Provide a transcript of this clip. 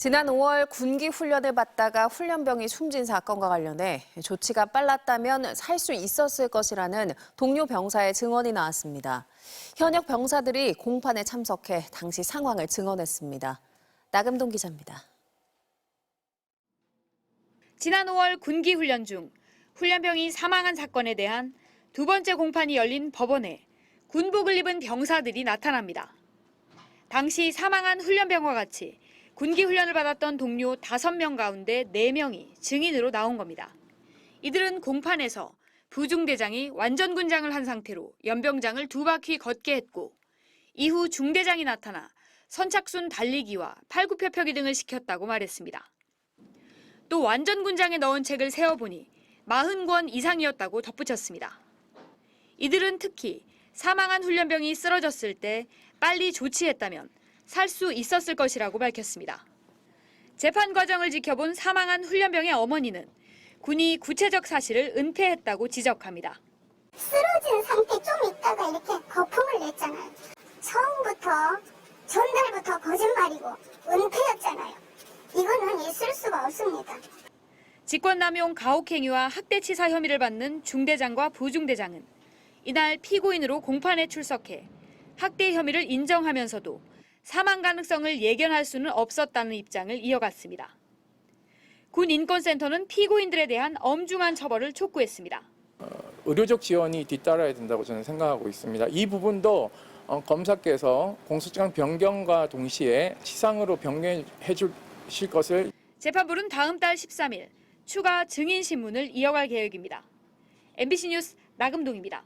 지난 5월 군기 훈련을 받다가 훈련병이 숨진 사건과 관련해 조치가 빨랐다면 살 수 있었을 것이라는 동료 병사의 증언이 나왔습니다. 현역 병사들이 공판에 참석해 당시 상황을 증언했습니다. 나금동 기자입니다. 지난 5월 군기 훈련 중 훈련병이 사망한 사건에 대한 두 번째 공판이 열린 법원에 군복을 입은 병사들이 나타납니다. 당시 사망한 훈련병과 같이 군기 훈련을 받았던 동료 5명 가운데 4명이 증인으로 나온 겁니다. 이들은 공판에서 부중대장이 완전 군장을 한 상태로 연병장을 두 바퀴 걷게 했고 이후 중대장이 나타나 선착순 달리기와 팔굽혀펴기 등을 시켰다고 말했습니다. 또 완전 군장에 넣은 책을 세어보니 40권 이상이었다고 덧붙였습니다. 이들은 특히 사망한 훈련병이 쓰러졌을 때 빨리 조치했다면 살 수 있었을 것이라고 밝혔습니다. 재판 과정을 지켜본 사망한 훈련병의 어머니는 군이 구체적 사실을 은폐했다고 지적합니다. 쓰러진 상태 좀 있다가 이렇게 거품을 냈잖아요. 처음부터 전달부터 거짓말이고 은폐였잖아요. 이거는 있을 수가 없습니다. 직권남용 가혹행위와 학대치사 혐의를 받는 중대장과 부중대장은 이날 피고인으로 공판에 출석해 학대 혐의를 인정하면서도 사망 가능성을 예견할 수는 없었다는 입장을 이어갔습니다. 군 인권센터는 피고인들에 대한 엄중한 처벌을 촉구했습니다. 의료적 지원이 뒤따라야 된다고 저는 생각하고 있습니다. 이 부분도 어, 검사께서 공소장 변경과 동시에 시상으로 변경해 주실 것을 재판부는 다음 달 13일 추가 증인 신문을 이어갈 계획입니다. MBC 뉴스 나금동입니다.